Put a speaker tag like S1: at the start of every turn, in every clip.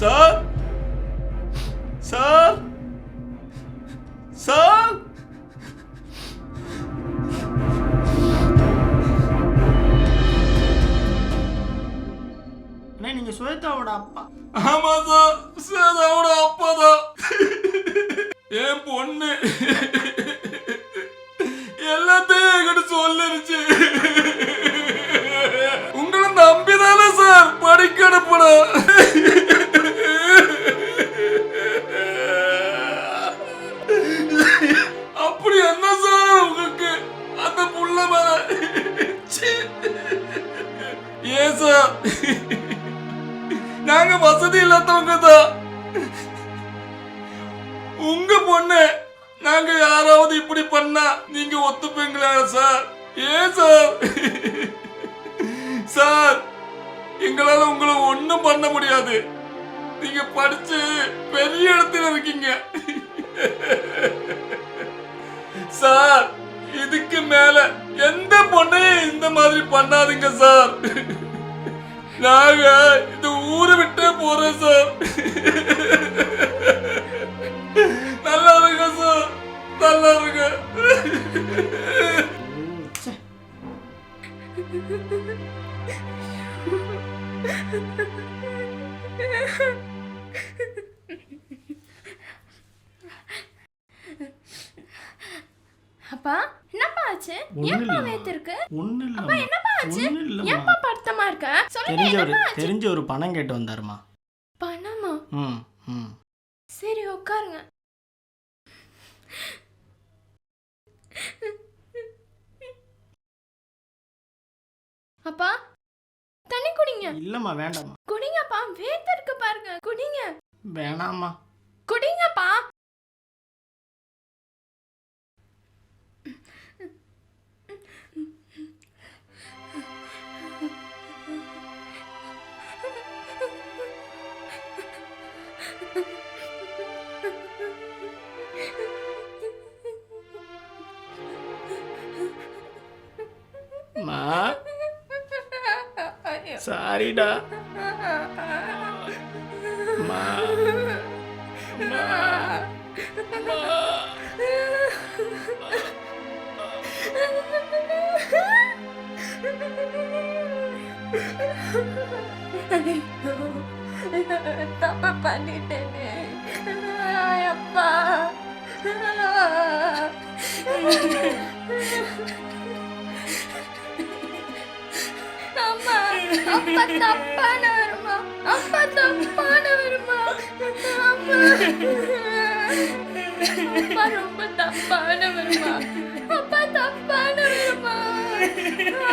S1: Sir sir sir
S2: நீங்க சுவேதாவோட அப்பா.
S1: ஆமா சார் சேதாவோட அப்பா தான். என் பொண்ணு. எல்லாத்தையும் என்கிட்ட சொல்லிருச்சு. உங்களை நம்பிதானே சார் படிக்க நாங்க வசதி இல்லாதவங்க தான். உங்க பொண்ணு நாங்க யாராவது இப்படி பண்ணா நீங்க ஒத்துப்பீங்களா சார்? ஏன் சார்? சார் எங்களால உங்களை ஒன்றும் பண்ண முடியாது. நீங்க படிச்சு பெரிய இடத்துல இருக்கீங்க. சார் இதுக்கு மேல எந்த பொண்ணையும் இந்த மாதிரி பண்ணாதீங்க சார். நாங்க இந்த ஊரை விட்டே போறோம் சார். நல்லா இருங்க சார். நல்லா இருங்க.
S3: அப்பா என்னப்பா ஆச்சு? ஏன்ப்பா. வேத்திருக்கு?
S2: ஒண்ணும்
S3: அப்பா
S2: இல்லம்மா
S3: என்னப்பா ஆச்சு? ஏன்ப்பா படுத்தமா இருக்க?
S2: தெரிஞ்ச ஒரு தெரிஞ்ச ஒரு பணம் கேட்டு வந்தாருமா?
S3: பணமா?
S2: ம் ம்.
S3: சரி உட்காருங்க. அப்பா தண்ணி குடிங்க.
S2: இல்லம்மா வேண்டாம்மா.
S3: குடிங்கப்பா வேத்திருக்கு பாருங்க குடிங்க.
S2: வேணாம்மா.
S3: குடிங்கப்பா
S2: மா சாரிடா மா மா
S3: தப்பு பண்ணிட்டேனே அப்பா அம்மா அப்பா தப்பான வருமா அப்பா தப்பான வருமா? அம்மா அப்பா. ரொம்ப தப்பான வருமா? அப்பா தப்பான வருமா?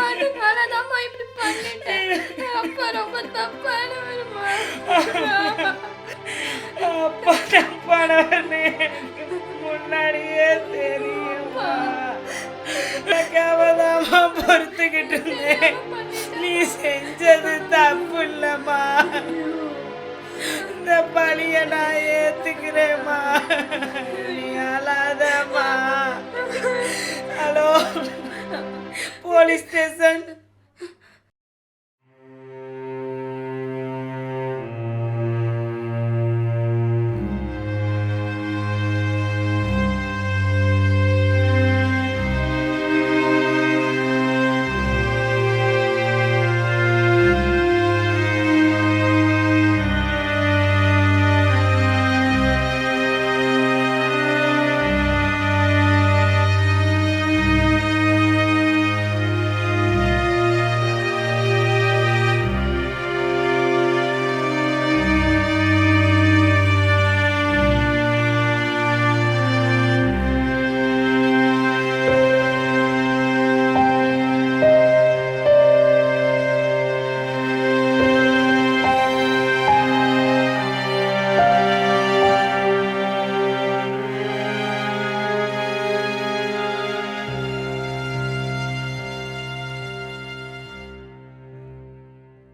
S3: அதனாலதாம்மா இப்படி பண்ணிட்டேன். அப்பா ரொம்ப தப்பான
S4: அப்பா தப்பானவனே முன்னாடியே தெரியுமா எனக்காவதாமா பொறுத்துக்கிட்டு இருந்தேன். பழிய நான் ஏத்துக்கிறேம்மா? நீ அழாதம்மா. Hello police station